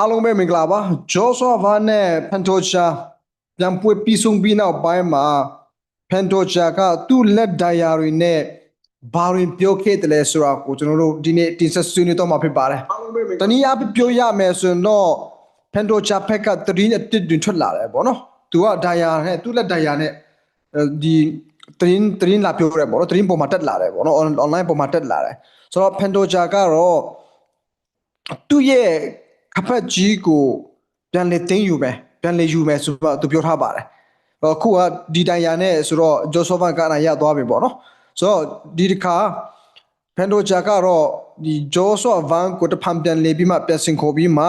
အားလုံးပဲမင်္ဂလာပါဂျောဆွာဗာနဲ့ဖန်တိုချာပြန်ပွေပြီးဆုံးပြီးနောက်ပိုင်းမှာဖန်တိုချာကသူ့လက်ဒိုင်ယာတွေနဲ့ဘာတွေပြောခဲ့တယ်လဲဆိုတာကိုကျွန်တော်တို့ဒီနေ့တင်ဆက်ဆွေးနွေးတော့မှာဖြစ်ပါတယ်တနည်းအားဖြင့်ပြောရမယ်ဆိုရင်တော့ဖန်တိုချာဖက်ကသတရင်အတစ်တွင်ထွက်လာတယ်ပေါ့နော်သူကဒိုင်ယာနဲ့သူ့လက်ဒိုင်ယာနဲ့အဲဒီသတရင်သတရင်လာပြောရဲပေါ့နော်သတရင်ပေါ်မှာတက်လာတယ်ပေါ့နော် online ပေါ်မှာတက်လာတယ်ဆိုတော့ဖန်တိုချာကတော့သူ့ရဲ့ ခပတ်ကြီးကိုပြန်လေသိမ်းယူမယ်ပြန်လေယူမယ်ဆိုတော့သူပြောထားပါတယ်။အခုကဒီတိုင်ယာနဲ့ဆိုတော့ဂျိုဆိုဗန်ကအနိုင်ရသွားပြီပေါ့နော်။ဆိုတော့ဒီတစ်ခါဖန်ဒိုဂျာကတော့ဒီဂျိုဆိုဗန်ကိုတဖန်ပြန်လေပြီးမှပြန်စင်ခေါ်ပြီးမှ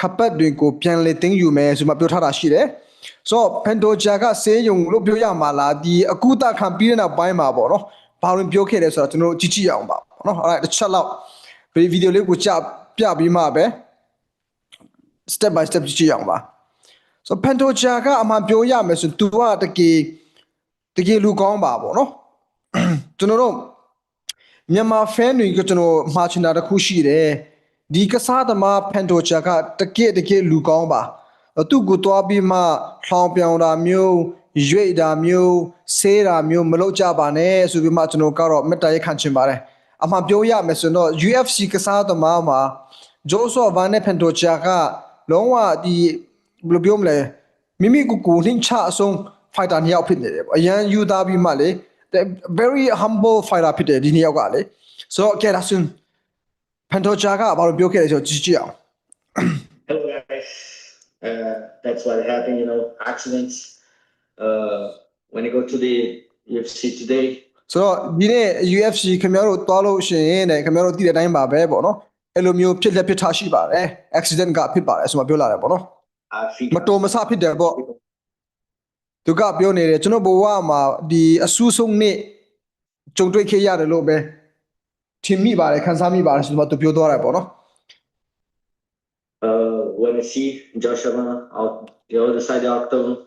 ခပတ်တွေကိုပြန်လေသိမ်းယူမယ်ဆိုမှပြောထားတာရှိတယ်။ဆိုတော့ဖန်ဒိုဂျာကဆေးရုံလို့ပြောရမှာလားဒီအကူတာခံပြီးတဲ့နောက်ပိုင်းမှာပေါ့နော်။ဘာလို့ပြောခဲ့လဲဆိုတော့ကျွန်တော်တို့ကြည့်ကြည့်အောင်ပါပေါ့နော်။အဲ့ဒါတစ်ချက်လောက်ဗီဒီယိုလေးကိုကြပြပြီးမှပဲ step by step ကြည့်အောင်ပါဆိုတော့ Pantoja ကအမှန်ပြောရမယ်ဆိုရင် तू ကတကယ်တကယ်လူကောင်းပါပေါ့နော်ကျွန်တော်တို့မြန်မာ fan တွေကကျွန်တော်မှာချင်တာတစ်ခုရှိတယ်ဒီကစားသမား Pantoja ကတကယ်တကယ်လူကောင်းပါသူ့ကိုတွားပြီးမှလှောင်ပြောင်တာမျိုးရွေ့တာမျိုးဆေးတာမျိုးမလုပ်ကြပါနဲ့ဆိုပြီးမှကျွန်တော်ကတော့မေတ္တာရက်ခံချင်ပါတယ်အမှန်ပြောရမယ်ဆိုရင်တော့ UFC ကစားသမားမှာဂျိုးဆော့ဗန်နဲ့ဖန်တိုချာက လုံးဝဒီဘယ်လိုပြောမလဲမိမိကိုယ်ကိုနှိမ့်ချအဆုံး fighter နှစ်ယောက်ဖြစ်နေတယ်ပေါ့အရန်ယူသားပြီးမှလေ very humble fighter ဖြစ်တယ်ဒီနှစ်ယောက်ကလေဆိုတော့ကဲဒါဆိုဖန်တိုချာကဘာလို့ပြောခဲ့လဲဆိုတော့ကြည့်ကြည့်အောင် Hello guys. Uh, that's what happened, you know, accidents. Uh, when I go to the UFC today, ဆိုတော့ဒီနေ့ UFC ခင်ဗျားတို့သွားလို့ရှိရင်တဲ့ခင်ဗျားတို့သိတဲ့အတိုင်းပါပဲပေါ့နော် အဲ့လိုမျိုးဖြစ်လက်ဖြစ်ထားရှိပါတယ် accident ကဖြစ်ပါတယ်ဆိုမှပြောလာတယ်ပေါ့နော် I feel မတော်မဆဖြစ်တယ်ပေါ့သူကပြောနေတယ်ကျွန်တော်ဘဝမှာဒီအဆူဆုံးနေ့ကြုံတွေ့ခဲ့ရတယ်လို့ပဲထင်မိပါတယ်ခံစားမိပါတယ်ဆိုတော့သူပြောသွားတယ်ပေါ့နော် uh, when I see Joshua out the other side of the octagon,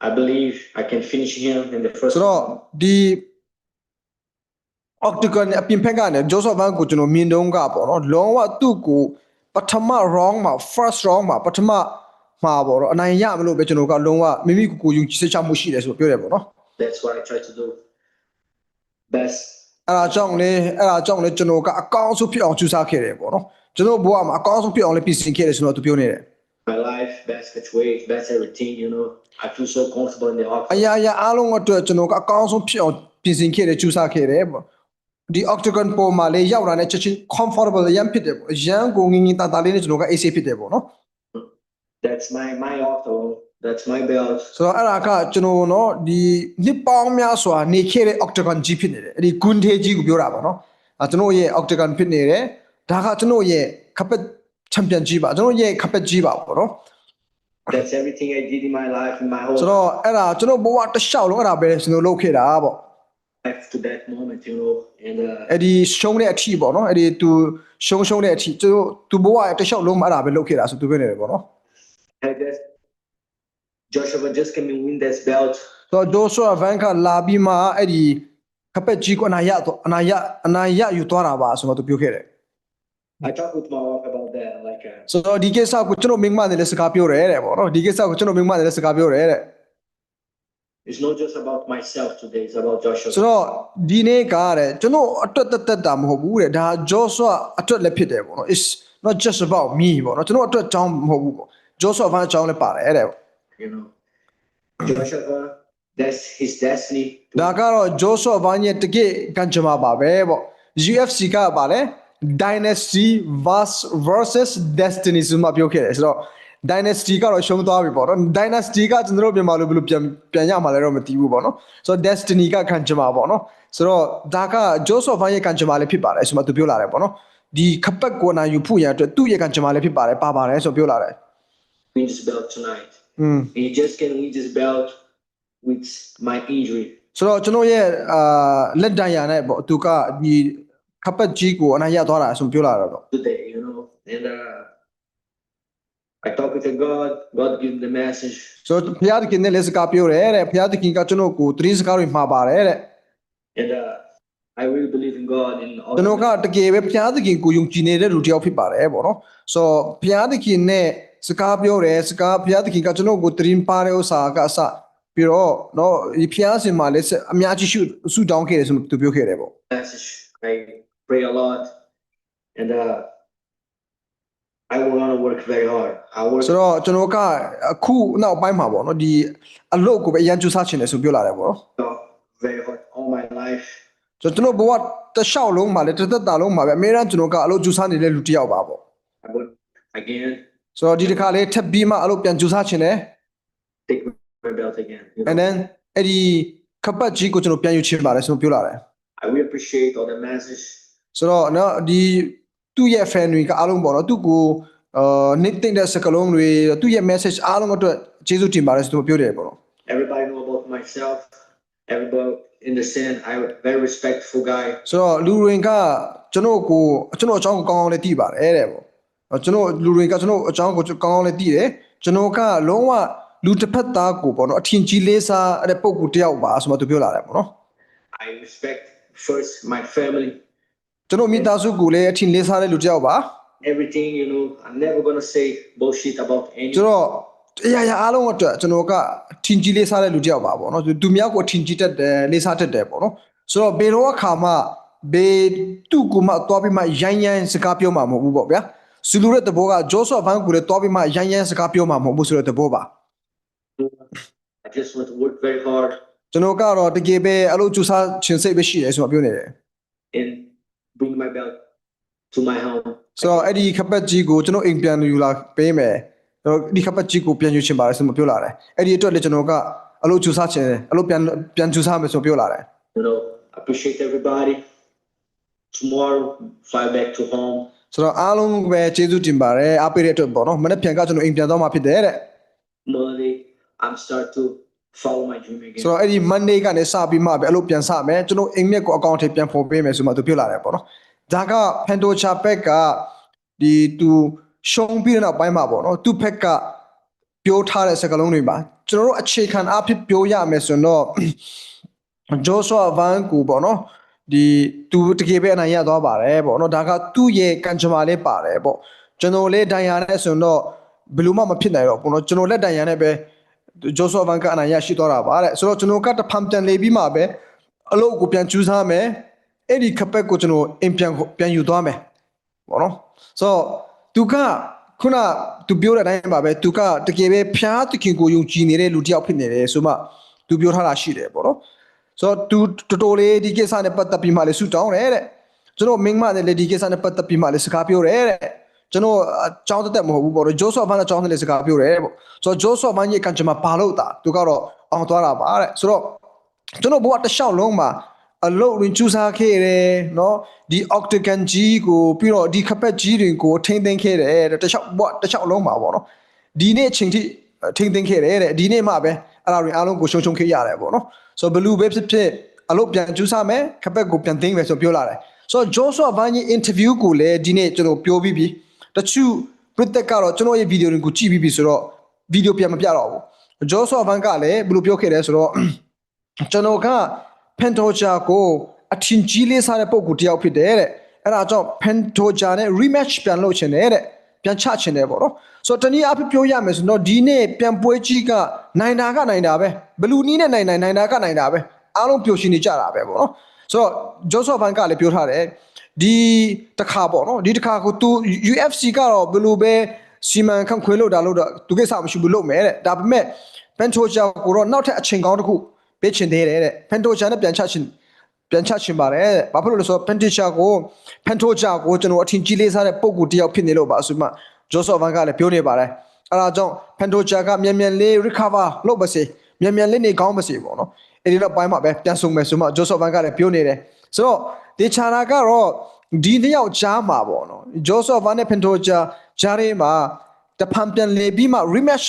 I believe I can finish him in the first ဆိုတော့ round. ဒီ octagon အပြင်ဖက်ကနေ Joseph Van ကိုကျွန်တော်မြင်တော့ကပေါ့နော်လုံးဝသူ့ကိုပထမ round မှာ first round မှာပထမမှာပေါ့နော်အနိုင်ရမလို့ပဲကျွန်တော်ကလုံးဝမိမိကိုယ်ကိုယ်ယုံကြည်စိတ်ချမှုရှိတယ်ဆိုပြောတယ်ပေါ့နော် That's what I try to do. Best. အဲ့ဒါကြောင့်လေအဲ့ဒါကြောင့်လေကျွန်တော်ကအကောင်းဆုံးဖြစ်အောင်ကြိုးစားခဲ့တယ်ပေါ့နော်ကျွန်တော်ဘဝမှာအကောင်းဆုံးဖြစ်အောင်လည်းပြင်ဆင်ခဲ့တယ်ဆိုတော့သူပြောနေတယ် My life, best catch weight, best everything, you know. I feel so comfortable in the အ octagon. ရာရာအားလုံးအတွက်ကျွန်တော်ကအကောင်းဆုံးဖြစ်အောင်ပြင်ဆင်ခဲ့တယ်ကြိုးစားခဲ့တယ်ပေါ့ ဒီ octagon ပေါ်မှာလေရောက်လာတဲ့ချက်ချင်း comfortable ရမ်းဖြစ်တယ်ပေါ့ရမ်းကိုငင်းငင်းတာတာလေးနဲ့ကျွန်တော်က AC ဖြစ်တယ်ပေါ့နော် That's my my octagon. That's my belt. ဆိုတော့အဲ့ဒါကကျွန်တော်နော်ဒီနှစ်ပေါင်းများစွာနေခဲ့တဲ့ octagon ကြီးဖြစ်နေတယ်အဲ့ဒီ gun သေးကြီးကိုပြောတာပါနော်အဲကျွန်တော်ရဲ့ octagon ဖြစ်နေတယ်ဒါကကျွန်တော်ရဲ့ carpet champion ကြီးပါကျွန်တော်ရဲ့ carpet ကြီးပါပေါ့နော် That's everything I did in my life, in my whole ဆိုတော့အဲ့ဒါကျွန်တော်ဘဝတစ်လျှောက်လုံးအဲ့ဒါပဲကျွန်တော်လုပ်ခဲ့တာပေါ့ back to that moment you know and အဲ့ဒီရှုံးတဲ့အထိပေါ့နော်အဲ့ဒီ तू ရှုံးရှုံးတဲ့အထိသူသူဘဝတစ်လျှောက်လုံးမှာအဲ့ဒါပဲလုပ်ခဲ့တာဆိုသူပဲနေတယ်ပေါ့နော် I guess Joshua just came and win this belt တော့ Joshua Van ကလာပြီးမှအဲ့ဒီခပက်ကြီးကိုအနာရတော့အနာရအနာရယူသွားတာပါဆိုတော့သူပြောခဲ့တယ် I talked with my wife about that like so ဒီကိစ္စကိုကျွန်တော်မိမနဲ့လည်းစကားပြောတယ်တဲ့ပေါ့နော်ဒီကိစ္စကိုကျွန်တော်မိမနဲ့လည်းစကားပြောတယ်တဲ့ it's not just about myself today. It's about Joshua. ဆိုတော့ဒီနေ့ကတဲ့ကျွန်တော်အတွက်တက်တက်တာမဟုတ်ဘူးတဲ့ဒါဂျောဆွာအတွက်လည်းဖြစ်တယ်ပေါ့နော် it's not just about me ပေါ့နော်ကျွန်တော်အတွက်အကြောင်းမဟုတ်ဘူးပေါ့ဂျောဆွာဖန်အကြောင်းလည်းပါတယ်တဲ့ you know, Joshua, that's his destiny. to ဒါကတော့ဂျိုးဆော့ဘိုင်းရဲ့တကယ်ကံကြမ္မာပါပဲပေါ့ UFC ကပါလေ Dynasty vs versus Destiny ဆိုမှပြောခဲ့တယ်ဆိုတော့ Dynasty ကတော့ရှုံးသွားပြီပေါ့နော် Dynasty ကကျွန်တော်တို့မြန်မာလိုဘယ်လိုပြန်ပြန်ရမှာလဲတော့မသိဘူးပေါ့နော်ဆိုတော့ Destiny ကကံကြမ္မာပေါ့နော်ဆိုတော့ဒါကဂျိုးဆော့ဘိုင်းရဲ့ကံကြမ္မာလည်းဖြစ်ပါတယ်ဆိုမှသူပြောလာတယ်ပေါ့နော်ဒီခပတ်ကိုနာယူဖို့ရအတွက်သူ့ရဲ့ကံကြမ္မာလည်းဖြစ်ပါတယ်ပါပါတယ်ဆိုပြောလာတယ် win this belt tonight. อืม And he just can win this belt with my injury. ဆိုတော့ကျွန်တော်ရဲ့အာလက်ဒိုင်ယာနဲ့ပေါ့သူကဒီခပတ်ကြီးကိုအနိုင်ရသွားတာဆိုပြောလာတော့ today, you know. And uh, I talk with the God. God give the message. ဆိုတော့ဘုရားသခင်နဲ့လက်စကားပြောတယ်တဲ့ဘုရားသခင်ကကျွန်တော်ကိုသတိစကားတွေမှာပါတယ်တဲ့ And uh, I really believe in God and all ကျွန်တော်က that. တကယ်ပဲဘုရားသခင်ကိုယုံကြည်နေတဲ့လူတစ်ယောက်ဖြစ်ပါတယ်ပေါ့နော်ဆိုတော့ဘုရားသခင်နဲ့စကားပြောတယ်စကားဘုရားသခင်ကကျွန်တော်ကိုတရင်ပါတဲ့ဥစ္စာကအစပြီးတော့နော်ဒီဘုရားရှင်မှာလည်းအများကြီးရှုဆူတောင်းခဲ့တယ်ဆိုသူပြောခဲ့တယ်ပေါ့ message. I pray a lot, and uh, I want to work very hard. I work ဆိုတော့ကျွန်တော်ကအခုနောက်ပိုင်းမှာပေါ့နော်ဒီအလုပ်ကိုပဲအရန်ကြိုးစားချင်တယ်ဆိုပြောလာတယ်ပေါ့နော် very hard all my life. ဆိုတော့ကျွန်တော်ဘဝတစ်လျှောက်လုံးမှာလည်းတစ်သက်တာလုံးမှာပဲအများအားကျွန်တော်ကအလုပ်ကြိုးစားနေတဲ့လူတစ်ယောက်ပါပေါ့ I work again, ဆိုတော့ဒီတစ်ခါလေးထပ်ပြီးမှအလုပ်ပြန်ကြိုးစားချင်တယ် take my belt again. you know. and then အဲ့ဒီခပတ်ကြီးကိုကျွန်တော်ပြန်ယူချင်ပါတယ်ဆိုတော့ပြောလာတယ် I really appreciate all the message. ဆိုတော့နော်ဒီ သူ့ရဲ့ fan တွေကအားလုံးပေါ့နော်သူ့ကိုအာနေတဲ့တဲ့စကလုံးတွေသူ့ရဲ့ message အားလုံးအတွက်ကျေးဇူးတင်ပါတယ်ဆိုတော့ပြောတယ်ပေါ့နော် Everybody know about myself. Everybody understand. I'm a very respectful guy. ဆိုတော့လူတွေကကျွန်တော်ကိုကျွန်တော်အကြောင်းကိုကောင်းကောင်းလေးသိပါတယ်တဲ့ပေါ့အော်ကျွန်တော်လူတွေကကျွန်တော်အကြောင်းကိုကောင်းကောင်းလေးသိတယ်ကျွန်တော်ကလုံးဝလူတစ်ဖက်သားကိုပေါ့နော်အထင်ကြီးလေးစားတဲ့ပုံကူတစ်ယောက်ပါဆိုမှသူပြောလာတယ်ပေါ့နော် I respect first my family. ကျွန်တော်မိသားစုကိုလည်းအထင်လေးစားတဲ့လူတစ်ယောက်ပါ Everything you know. I'm never gonna say bullshit about ကျွန် anything. တော်တရားရအားလုံးအတွက်ကျွန်တော်ကအထင်ကြီးလေးစားတဲ့လူတစ်ယောက်ပါပေါ့နော်သူများကိုအထင်ကြီးတတ်တယ်လေးစားတတ်တယ်ပေါ့နော်ဆိုတော့ဘယ်တော့အခါမှဘေးသူ့ကိုမှသွားပြီးမှရိုင်းရိုင်းစကားပြောမှာမဟုတ်ဘူးပေါ့ဗျာဇူလူရဲ့တဘောကဂျောဆော့ဗန်ကိုလည်းသွားပြီးမှရိုင်းရိုင်းစကားပြောမှာမဟုတ်ဘူးဆိုတဲ့တဘောပါ I just want to work very hard ကျွန်တော်ကတော့တကယ်ပဲအလုပ်ကြိုးစားခြင်းစိတ်ပဲရှိတယ်ဆိုတော့ပြောနေတယ် and bring my belt to my home. ဆိုတော့အဲ့ဒီခပတ်ကြီးကိုကျွန်တော်အိမ်ပြန်ယူလာပေးမယ်ဆိုတော့ဒီခပတ်ကြီးကိုပြန်ယူချင်ပါတယ်ဆိုမှပြောလာတယ်အဲ့ဒီအတွက်လည်းကျွန်တော်ကအလုပ်ကြိုးစားခြင်းတယ်အလုပ်ပြန်ပြန်ကြိုးစားမယ်ဆိုပြောလာတယ် You know, appreciate everybody. Tomorrow, fly back to home. ဆိုတော့အားလုံးပဲကျေးဇူးတင်ပါတယ်အားပေးတဲ့အတွက်ပေါ့နော်မနေ့ပြန်ကကျွန်တော်အိမ်ပြန်သွားမှာဖြစ်တယ်တဲ့ Monday, I'm start to follow my dream again. ဆိုတော့အဲ့ဒီ Monday ကနေစပြီးမှပဲအလုပ်ပြန်စမယ်ကျွန်တော်အိမ်မြက်ကိုအကောင့်ထဲပြန်ဖော်ပေးမယ်ဆိုမှသူပြောလာတယ်ပေါ့နော်ဒါက Pantocha ဘက်ကဒီသူရှုံးပြီးတဲ့နောက်ပိုင်းမှာပေါ့နော်သူဘက်ကပြောထားတဲ့စကားလုံးတွေပါကျွန်တော်တို့အခြေခံအားဖြင့်ပြောရမယ်ဆိုတော့ Joshua Van ကိုပေါ့နော်ဒီသူတကယ်ပဲအနိုင်ရသွားပါတယ်ပေါ့နော်ဒါကသူ့ရဲ့ကံကြမ္မာလေးပါတယ်ပေါ့ကျွန်တော်လေးဒိုင်ယာနဲ့ဆိုတော့ဘယ်လိုမှမဖြစ်နိုင်တော့ပေါ့နော်ကျွန်တော်လက်ဒိုင်ယာနဲ့ပဲ Joshua Van ကအနိုင်ရရှိသွားတာပါတဲ့ဆိုတော့ကျွန်တော်ကတဖန်ပြန်လေပြီးမှပဲအလုပ်ကိုပြန်ကျူးစားမယ်အဲ့ဒီခပတ်ကိုကျွန်တော်အင်ပြန်ပြန်ယူသွားမယ်ပေါ့နော်ဆိုတော့သူကခုနသူပြောတဲ့အတိုင်းပါပဲသူကတကယ်ပဲဖျားသခင်ကိုယုံကြည်နေတဲ့လူတစ်ယောက်ဖြစ်နေတယ်ဆိုမှသူပြောထားတာရှိတယ်ပေါ့နော်ဆိုတော့သူတော်တော်လေးဒီကိစ္စနဲ့ပတ်သက်ပြီးမှလည်းဆူတောင်းတယ်တဲ့ကျွန်တော်မင်းမနဲ့လည်းဒီကိစ္စနဲ့ပတ်သက်ပြီးမှလည်းစကားပြောတယ်တဲ့ ကျွန်တော်အကြောင်းတက်မဟုတ်ဘူးပေါ့တော့ဂျိုးဆော့ဖန်အကြောင်းနဲ့စကားပြောတယ်ပေါ့ဆိုတော့ဂျိုးဆော့ဖန်ရဲ့ကံကြမ္မာပါလို့တာသူကတော့အောင်သွားတာပါတဲ့ဆိုတော့ကျွန်တော်ဘဝတစ်လျှောက်လုံးမှာအလုတ်ရင်းကျူးစားခဲ့တယ်နော်ဒီ octagon ကြီးကိုပြီးတော့ဒီခပက်ကြီးတွေကိုထိမ့်သိမ်းခဲ့တယ်တစ်လျှောက်ဘဝတစ်လျှောက်လုံးမှာပေါ့နော်ဒီနေ့အချိန်ထိထိမ့်သိမ်းခဲ့တယ်တဲ့ဒီနေ့မှပဲအဲ့ဒါတွေအားလုံးကိုရှုံရှုံခဲ့ရတယ်ပေါ့နော်ဆိုတော့ဘလူးပဲဖြစ်ဖြစ်အလုတ်ပြန်ကျူးစားမယ်ခပက်ကိုပြန်သိမ်းမယ်ဆိုပြောလာတယ်ဆိုတော့ Joshua Vanya interview ကိုလည်းဒီနေ့ကျွန်တော်ပြောပြီးပြီ တချို့ပြသက်ကတော့ကျွန်တော်ရဲ့ဗီဒီယိုတွေကိုကြည့်ပြီးပြီဆိုတော့ဗီဒီယိုပြန်မပြတော့ဘူး Joshua Van ကလည်းဘယ်လိုပြောခဲ့လဲဆိုတော့ကျွန်တော်ကဖန်တိုဂျာကိုအထင်ကြီးလေးစားတဲ့ပုံကူတစ်ယောက်ဖြစ်တယ်တဲ့အဲ့ဒါကြောင့်ဖန်တိုဂျာနဲ့ rematch ပြန်လုပ်ချင်တယ်တဲ့ပြန်ချချင်တယ်ပေါ့နော်ဆိုတော့တနည်းအားဖြင့်ပြောရမယ်ဆိုတော့ဒီနေ့ပြန်ပွဲကြီးကနိုင်တာကနိုင်တာပဲဘလူးနီးနဲ့နိုင်နိုင်နိုင်တာကနိုင်တာပဲအားလုံးပျော်ရွှင်နေကြတာပဲပေါ့နော်ဆိုတော့ဂျော့ဆော့ဘန်ကလည်းပြောထားတယ် ဒီတစ်ခါပေါ့နော်ဒီတစ်ခါကိုသူ UFC ကတော့ဘယ်လိုပဲစီမံခန့်ခွဲလို့တာလို့တော့သူကိစ္စမရှိဘူးလုပ်မယ်တဲ့ဒါပေမဲ့ဖန်တိုဂျာကိုတော့နောက်ထပ်အချိန်ကောင်းတစ်ခုပေးချင်သေးတယ်တဲ့ဖန်တိုချာနဲ့ပြန်ချချင်ပြန်ချချင်ပါတယ်တဲ့ဘာဖြစ်လို့လဲဆိုတော့ဖန်တိုချာကိုဖန်တိုချာကိုကျွန်တော်အထင်ကြီးလေးစားတဲ့ပုံကူတစ်ယောက်ဖြစ်နေလို့ပါဆိုမှဂျော့ဆော့ဗန်ကလည်းပြောနေပါတယ်အဲဒါကြောင့်ဖန်တိုချာကမြန်မြန်လေး recover လုပ်ပါစေမြန်မြန်လေးနေကောင်းပါစေပေါ့နော်အဲဒီတော့ပိုင်းမှာပဲပြန်ဆုံမယ်ဆိုမှဂျော့ဆော့ဗန်ကလည်းပြောနေတယ် ဆိုတော့ဒီချာနာကတော့ဒီနှစ်ယောက်ကြားမှာပေါ့နော်ဂျော့ဆော့ဗန်နဲ့ဖန်တိုချာကြားထဲမှာတဖန်ပြန်လေပြီးမှ rematch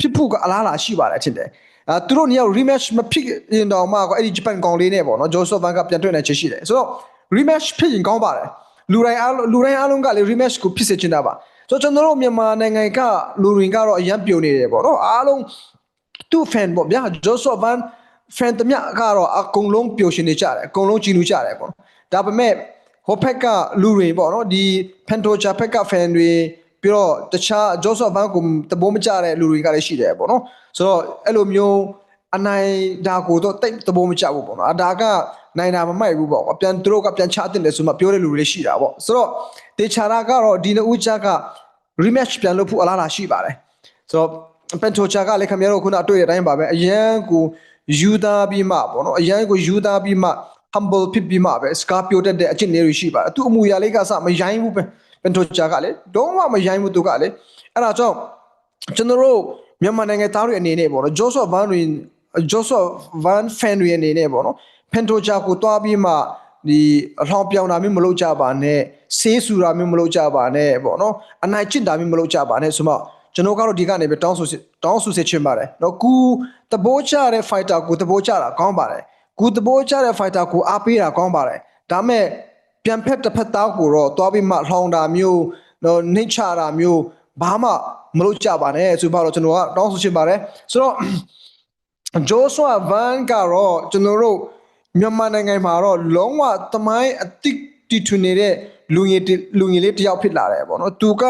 ဖြစ်ဖို့ကအလားအလာရှိပါတယ်အထင်တယ်အဲသူတို့နှစ်ယောက် rematch မဖြစ်ရင်တော့မှကွာအဲ့ဒီဂျပန်ကောင်လေးနဲ့ပေါ့နော်ဂျိုးဆော့ဗန်ကပြန်တွေ့နိုင်ချေရှိတယ်ဆိုတော့ rematch ဖြစ်ရင်ကောင်းပါတယ်လူတိုင်းအားလုံးလူတိုင်းအားလုံးကလေ rematch ကိုဖြစ်စေချင်တာပါဆိုတော့ကျွန်တော်တို့မြန်မာနိုင်ငံကလူတွေကတော့အရန်ပြုံနေတယ်ပေါ့နော်အားလုံးသူ့ fan ပေါ့ဗျာဂျိုးဆော့ဗန် fan တမျှကတော့အကုန်လုံးပျော်ရှင်နေကြတယ်အကုန်လုံးကြည်နူးကြတယ်ပေါ့နော်ဒါပေမဲ့ဟိုဘက်ကလူတွေပေါ့နော်ဒီ Pantoja ဘက်က fan တွေပြီးတော့တခြား Joseph Van ကိုတဘိုးမကြတဲ့လူတွေကလည်းရှိတယ်ပေါ့နော်ဆိုတော့အဲ့လိုမျိုးအနိုင်ဒါကိုတော့တိတ်တဘိုးမကြဘူးပေါ့နော်အဒါကနိုင်တာမမိုက်ဘူးပေါ့ကွာပြန်သူတို့ကပြန်ချတင်တယ်ဆိုမှပြောတဲ့လူတွေလည်းရှိတာပေါ့ဆိုတော့တေချာတာကတော့ဒီနှစ်ဦးကြက rematch ပြန်လုပ်ဖို့အလားအလာရှိပါတယ်ဆိုတော့ပန်တိုချာကလည်းခင်ဗျားတို့ခုနတွေ့တဲ့အတိုင်းပါပဲအရန်ကို ယူသားပြီးမှပေါ့နော်အရန်ကိုယူသားပြီးမှ humble ဖြစ်ပြီးမှပဲစကားပြောတတ်တဲ့အကျင့်တွေရှိပါအတူအမူအရာလေးကစမရိုင်းဘူးပန်ထိုချာကလည်းတော့မှမရိုင်းဘူးသူကလည်းအဲ့ဒါကြောင့်ကျွန်တော်တို့မြန်မာနိုင်ငံသားတွေအနေနဲ့ပေါ့နော် Joseph Van တွင် Joseph Van Fan တွေအနေနဲ့ပေါ့နော်ပန်ထိုချာကိုတွားပြီးမှဒီအလောင်းပြောင်းတာမျိုးမလုပ်ကြပါနဲ့ဆေးဆူတာမျိုးမလုပ်ကြပါနဲ့ပေါ့နော်အနိုင်ကျင့်တာမျိုးမလုပ်ကြပါနဲ့ဆိုမှကျွန်တော်ကတော့ဒီကနေပဲတောင်းဆိုတောင်းဆိုစေချင်ပါတယ်နော်ကူ တဘိုးချတဲ့ fighter ကိုတဘိုးချတာကောင်းပါတယ်။ကိုတဘိုးချတဲ့ fighter ကိုအားပေးတာကောင်းပါတယ်။ဒါမဲ့ပြန်ဖက်တစ်ဖက်သားကိုတော့တွားပြီးမှလှောင်တာမျိုးနော်နှိမ့်ချတာမျိုးဘာမှမလုပ်ကြပါနဲ့ဆိုတော့ကျွန်တော်ကတောင်းဆိုချင်ပါတယ်။ဆိုတော့ဂျိုးဆွာဗန်ကတော့ကျွန်တော်တို့မြန်မာနိုင်ငံမှာတော့လုံးဝသမိုင်းအတိတီထွင်နေတဲ့လူငယ်လူငယ်လေးတယောက်ဖြစ်လာတယ်ပေါ့နော်။သူက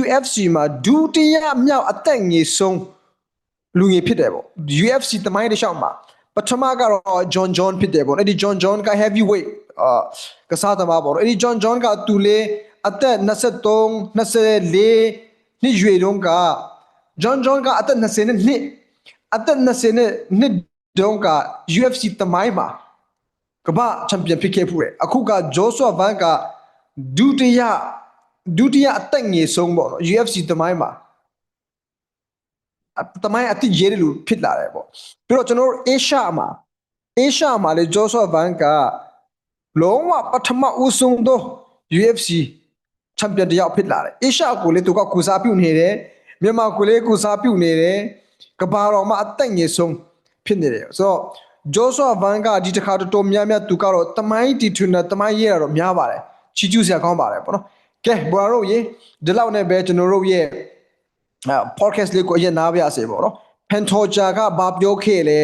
UFC မှာဒုတိယမြောက်အသက်ငယ်ဆုံး လူငယ်ဖြစ်တယ်ပေါ့ UFC သမိုင်းတစ်လျှောက်မှာပထမကတော့ John John ဖြစ်တယ်ပေါ့အဲ့ဒီ John John က heavyweight အာကစားသမားပေါ့နော်အဲ့ဒီ John John ကသူလေအသက်23 24နှစ်ရွယ်တုန်းက John John ကအသက်20နှစ်အသက်20နဲ့နှစ်တုန်းက UFC သမိုင်းမှာကမ္ဘာချန်ပီယံဖြစ်ခဲ့ဖူးတယ်အခုကဂျိုးဆွာဗန်ကဒုတိယဒုတိယအသက်ငယ်ဆုံးပေါ့နော် UFC သမိုင်းမှာ အသမိုင်းအတိရဲတယ်လို့ဖြစ်လာတယ်ပေါ့ပြီးတော့ကျွန်တော်တို့ Asia မှာ Asia မှာလေဂျိုးဆွာဗန်ကလုံးဝပထမဦးဆုံးသော UFC ချန်ပီယံတစ်ယောက်ဖြစ်လာတယ်။ Asia ကိုလေသူကကုစားပြုနေတယ်။မြန်မာကိုလေကုစားပြုနေတယ်။ကဘာတော်မှာအသက်ငယ်ဆုံးဖြစ်နေတယ်။ဆိုတော့ဂျိုးဆွာဗန်ကဒီတစ်ခါတော်တော်များများသူကတော့တမိုင်းတီထွန်းတဲ့တမိုင်းရေးတာတော့များပါတယ်။ချီကျူးစရာကောင်းပါတယ်ပေါ့နော်။ကဲဘော်ရိုရေဒီလောက်နဲ့ပဲကျွန်တော်တို့ရဲ့ အဲ podcast လေးကိုအရင်နားပြရစေပေါ့နော်။ Pantoja ကဘာပြောခဲ့လဲ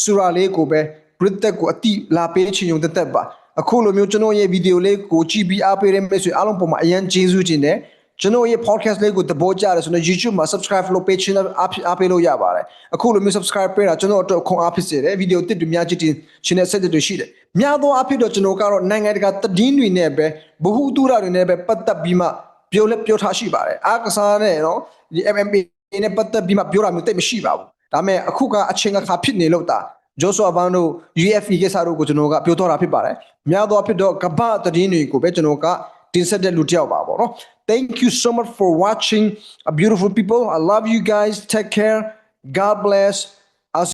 စူရာလေးကိုပဲ Brit ကိုအတိလာပေးချင်ုံတက်တက်ပါ။အခုလိုမျိုးကျွန်တော်ရဲ့ဗီဒီယိုလေးကိုကြည့်ပြီးအားပေးတဲ့မိတ်ဆွေအားလုံးပေါ်မှာအရင်ကျေးဇူးတင်တယ်ကျွန်တော်ရဲ့ podcast လေးကိုသဘောကျတယ်ဆိုတော့ YouTube မှာ subscribe လုပ်ပေးချင်အားအားပေးလို့ရပါတယ်အခုလိုမျိုး subscribe ပေးတာကျွန်တော်အတွက်ခွန်အားဖြစ်စေတယ်ဗီဒီယိုတစ်တွေများကြည့်တင်ချင်တဲ့ set တွေရှိတယ်များသောအားဖြင့်တော့ကျွန်တော်ကတော့နိုင်ငံတကာသတင်းတွေနဲ့ပဲဘ ഹു တုရတွေနဲ့ပဲပတ်သက်ပြီးမှပြောလက်ပြောထားရှိပါတယ်အားကစားနဲ့နော် ဒီ MMA နဲ့ပတ်သက်ပြီးမှပြောတာမျိုးတိတ်မရှိပါဘူးဒါပေမဲ့အခုကအချိန်အခါဖြစ်နေလို့တာဂျိုးဆွာဘန်တို့ UFE ကိစ္စတို့ကိုကျွန်တော်ကပြောတော့တာဖြစ်ပါတယ်။များသောအားဖြင့်တော့ကမ္ဘာသတင်းတွေကိုပဲကျွန်တော်ကတင်ဆက်တဲ့လူတစ်ယောက်ပါပေါ့နော်။ Thank you so much for watching a beautiful people. I love you guys. Take care. God bless.